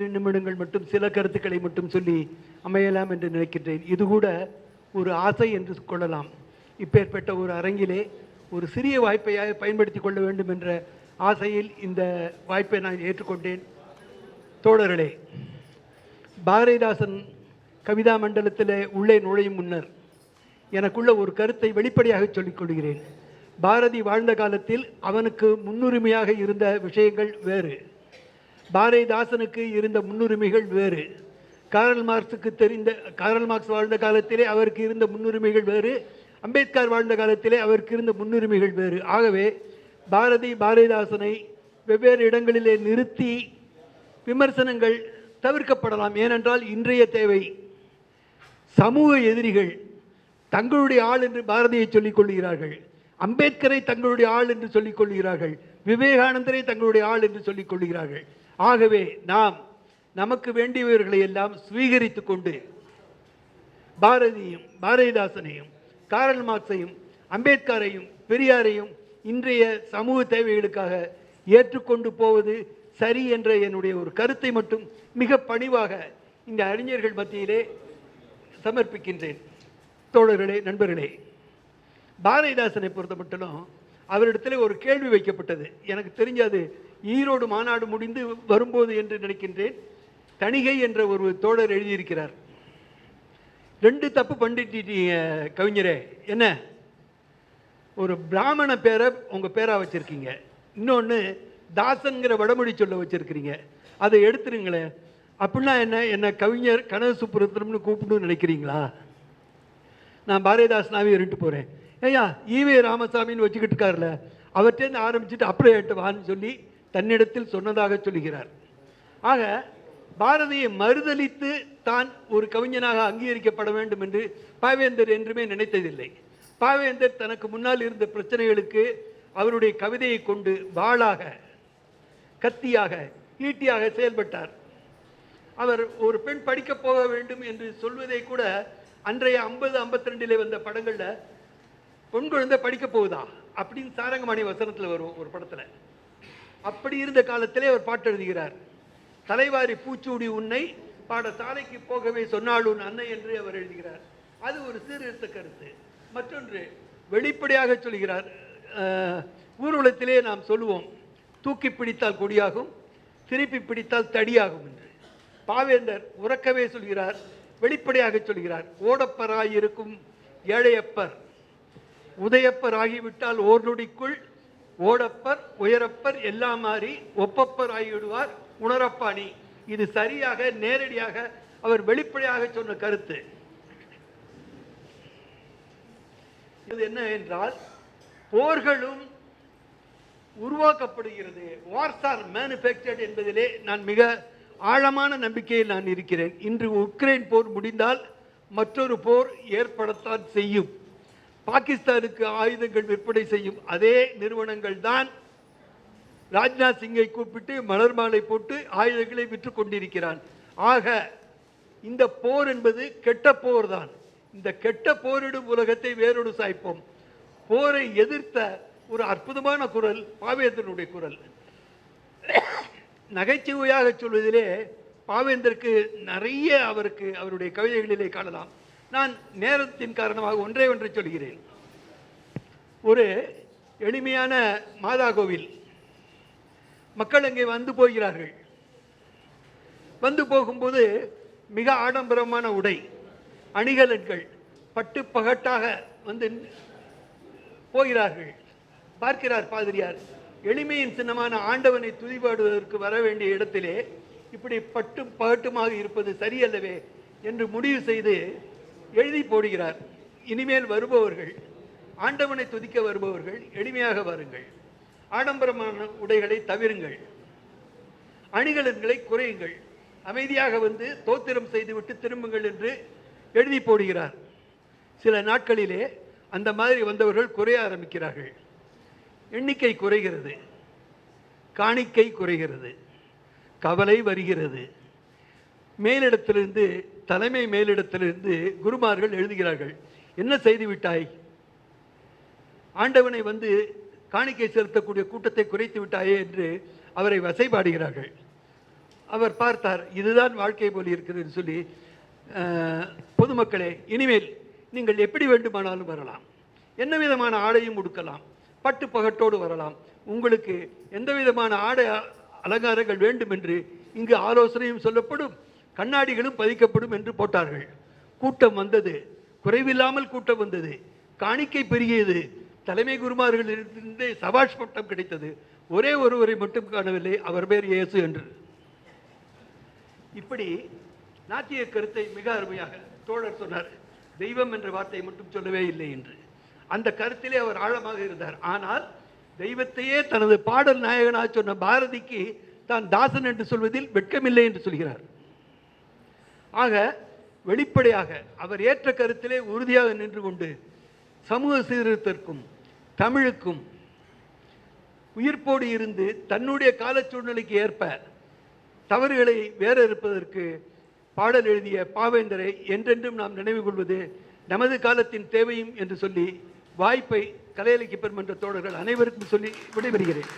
நிமிடங்கள் மட்டும் சில கருத்துக்களை மட்டும் சொல்லி அமையலாம் என்று நினைக்கின்றேன். இது கூட ஒரு ஆசை என்று கொள்ளலாம். இப்பேற்பட்ட ஒரு அரங்கிலே ஒரு சிறிய வாய்ப்பையாக பயன்படுத்தி கொள்ள வேண்டும் என்ற ஆசையில் இந்த வாய்ப்பை நான் ஏற்றுக்கொண்டேன். தோழர்களே பாரதிதாசன் கவிதா மண்டலத்தில் உள்ளே நுழையும் முன்னர் எனக்குள்ள ஒரு கருத்தை வெளிப்படையாக சொல்லிக் கொள்கிறேன். பாரதி வாழ்ந்த காலத்தில் அவனுக்கு முன்னுரிமையாக இருந்த விஷயங்கள் வேறு. பாரதிதாசனுக்கு இருந்த முன்னுரிமைகள் வேறு. காரல் மார்க்ஸுக்கு தெரிந்த காரல் மார்க்ஸ் வாழ்ந்த காலத்திலே அவருக்கு இருந்த முன்னுரிமைகள் வேறு. அம்பேத்கர் வாழ்ந்த காலத்திலே அவருக்கு இருந்த முன்னுரிமைகள் வேறு. ஆகவே பாரதி பாரதிதாசனை வெவ்வேறு இடங்களிலே நிறுத்தி விமர்சனங்கள் தவிர்க்கப்படலாம். ஏனென்றால் இன்றைய தேவை சமூக எதிரிகள் தங்களுடைய ஆள் என்று பாரதியை சொல்லிக் கொள்கிறார்கள். அம்பேத்கரை தங்களுடைய ஆள் என்று சொல்லிக் கொள்கிறார்கள். விவேகானந்தரை தங்களுடைய ஆள் என்று சொல்லிக் கொள்கிறார்கள். ஆகவே நாம் நமக்கு வேண்டியவர்களை எல்லாம் சுவீகரித்து கொண்டு பாரதியும் பாரதிதாசனையும் காரல் மார்க்ஸையும் அம்பேத்கரையும் பெரியாரையும் இன்றைய சமூக தேவைகளுக்காக ஏற்றுக்கொண்டு போவது சரி என்ற என்னுடைய ஒரு கருத்தை மட்டும் மிக பணிவாக இந்த அறிஞர்கள் மத்தியிலே சமர்ப்பிக்கின்றேன். தோழர்களே நண்பர்களே பாரதிதாசனை பொறுத்த மட்டும் அவரிடத்தில் ஒரு கேள்வி வைக்கப்பட்டது. எனக்கு தெரிஞ்ச அது ஈரோடு மாநாடு முடிந்து வரும்போது என்று நினைக்கின்றேன். தணிகை என்ற ஒரு தோழர் எழுதியிருக்கிறார். ரெண்டு தப்பு பண்ணிட்டீங்க கவிஞரே. என்ன? ஒரு பிராமண பேரை உங்கள் பேராக வச்சுருக்கீங்க. இன்னொன்று தாசன்கிற வடமொழி சொல்ல வச்சுருக்கிறீங்க. அதை எடுத்துருங்களேன். அப்படின்னா என்ன? என்ன கவிஞர் கனக சுப்புரத்னம்னு கூப்பிடணும்னு நினைக்கிறீங்களா? நான் பாரதிதாசனாவே இருட்டு போகிறேன் ஐயா ஈவே ராமசாமின்னு வச்சுக்கிட்டு இருக்கார்ல அவர்கிட்டேருந்து ஆரம்பிச்சுட்டு அப்புறம் எட்டு வான்னு சொல்லி தன்னிடத்தில் சொன்னதாக சொல்லுகிறார். ஆக பாரதியை மறுதலித்து தான் ஒரு கவிஞனாக அங்கீகரிக்கப்பட வேண்டும் என்று பாவேந்தர் என்றுமே நினைத்ததில்லை. பாவேந்தர் தனக்கு முன்னால் இருந்த பிரச்சனைகளுக்கு அவருடைய கவிதையை கொண்டு வாளாக கத்தியாக ஈட்டியாக செயல்பட்டார். அவர் ஒரு பெண் படிக்கப் போக வேண்டும் என்று சொல்வதை கூட அன்றைய ஐம்பது ஐம்பத்தி ரெண்டிலே வந்த படங்களில் பொன் குழந்தை படிக்க போகுதா? அப்படின்னு சாரங்கமணி வசனத்தில் வரும் ஒரு படத்தில். அப்படி இருந்த காலத்திலே அவர் பாட்டு எழுதுகிறார். தலைவாரி பூச்சூடி உன்னை பாட சாலைக்கு போகவே சொன்னாள் உன் அன்னை என்று அவர் எழுதுகிறார். அது ஒரு சீர்திருத்த கருத்து. மற்றொன்று வெளிப்படையாக சொல்கிறார். ஊர்வலத்திலே நாம் சொல்லுவோம் தூக்கி பிடித்தால் கொடியாகும் திருப்பி பிடித்தால் தடியாகும் என்று. பாவேந்தர் உறக்கவே சொல்கிறார் வெளிப்படையாக சொல்கிறார் ஓடப்பராயிருக்கும் ஏழையப்பர். உதயப்பர் ஆகிவிட்டால் ஓர் நொடிக்குள் ஓடப்பர் உயரப்பர் எல்லாம் மாறி ஒப்பப்பர் ஆகிவிடுவார் உணரப்பாணி. இது சரியாக நேரடியாக அவர் வெளிப்படையாக சொன்ன கருத்து. இது என்ன என்றால் போர்களும் உருவாக்கப்படுகிறது. வார்ஸ் ஆர் மேனுஃபேக்சர்ட் என்பதிலே நான் மிக ஆழமான நம்பிக்கையில் நான் இருக்கிறேன். இன்று உக்ரைன் போர் முடிந்தால் மற்றொரு போர் ஏற்படத்தான் செய்யும். பாகிஸ்தானுக்கு ஆயுதங்கள் விற்பனை செய்யும் அதே நிறுவனங்கள் தான் ராஜ்நாத் சிங்கை கூப்பிட்டு மலர் மாலை போட்டு ஆயுதங்களை விற்று கொண்டிருக்கிறான். ஆக இந்த போர் என்பது கெட்ட போர் தான். இந்த கெட்ட போரிடும் உலகத்தை வேறொடு சாய்ப்போம். போரை எதிர்த்த ஒரு அற்புதமான குரல் பாவேந்தனுடைய குரல். நகைச்சுவையாக சொல்வதிலே பாவேந்தருக்கு நிறைய அவருக்கு அவருடைய கவிதைகளிலே காணலாம். நான் நேரத்தின் காரணமாக ஒன்றே ஒன்றை சொல்கிறேன். ஒரு எளிமையான மாதா கோவில். மக்கள் அங்கே வந்து போகிறார்கள். வந்து போகும்போது மிக ஆடம்பரமான உடை அணிகலன்கள் பட்டு பகட்டாக வந்து போகிறார்கள். பார்க்கிறார் பாதிரியார் எளிமையின் சின்னமான ஆண்டவனை துதிபாடுவதற்கு வர வேண்டிய இடத்திலே இப்படி பட்டும் பகட்டுமாக இருப்பது சரியல்லவே என்று முடிவு செய்து எழுதி போடுகிறார். இனிமேல் வருபவர்கள் ஆண்டவனை துதிக்க வருபவர்கள் எளிமையாக வாருங்கள். ஆடம்பரமான உடைகளை தவிருங்கள். அணிகலன்களை குறையுங்கள். அமைதியாக வந்து தோத்திரம் செய்துவிட்டு திரும்புங்கள் என்று எழுதி போடுகிறார். சில நாட்களிலே அந்த மாதிரி வந்தவர்கள் குறைய ஆரம்பிக்கிறார்கள். எண்ணிக்கை குறைகிறது. காணிக்கை குறைகிறது. கவலை வருகிறது. மேலிடத்திலிருந்து தலைமை மேலிடத்திலிருந்து குருமார்கள் எழுதுகிறார்கள் என்ன செய்து விட்டாய்? ஆண்டவனை வந்து காணிக்கை செலுத்தக்கூடிய கூட்டத்தை குறைத்து விட்டாயே என்று அவரை வசைபாடுகிறார்கள். அவர் பார்த்தார் இதுதான் வாழ்க்கை போல் இருக்குதுன்னு சொல்லி பொதுமக்களே இனிமேல் நீங்கள் எப்படி வேண்டுமானாலும் வரலாம். என்ன விதமான ஆடையும் உடுக்கலாம். பட்டு பகட்டோடு வரலாம். உங்களுக்கு எந்த விதமான ஆடை அலங்காரங்கள் வேண்டும் என்று இங்கு ஆலோசனையும் சொல்லப்படும். கண்ணாடிகளும் பதிக்கப்படும் என்று போட்டார்கள். கூட்டம் வந்தது. குறைவில்லாமல் கூட்டம் வந்தது. காணிக்கை பெருகியது. தலைமை குருமார்களிலிருந்து சபாஷ் பட்டம் கிடைத்தது. ஒரே ஒருவரை மட்டும் காணவில்லை. அவர் பேர் இயேசு என்று. இப்படி நாட்டிய கருத்தை மிக அருமையாக தோழர் சொன்னார். தெய்வம் என்ற வார்த்தை மட்டும் சொல்லவே இல்லை என்று. அந்த கருத்திலே அவர் ஆழமாக இருந்தார். ஆனால் தெய்வத்தையே தனது பாடல் நாயகனாக சொன்ன பாரதிக்கு தான் தாசன் என்று சொல்வதில் வெட்கமில்லை என்று சொல்கிறார். ஆக வெளிப்படையாக அவர் ஏற்ற கருத்திலே உறுதியாக நின்று கொண்டு சமூக சீர்திருத்தத்திற்கும் தமிழுக்கும் உயிர்ப்போடு இருந்து தன்னுடைய கால சூழ்நிலைக்கு ஏற்ப தவறுகளை வேற இருப்பதற்கு பாடல் எழுதிய பாவேந்தரை என்றென்றும் நாம் நினைவு கொள்வது நமது காலத்தின் தேவையும் என்று சொல்லி வாய்ப்பை கலை பெறும் என்ற தோழர்கள் அனைவருக்கும் சொல்லி விடைபெறுகிறேன்.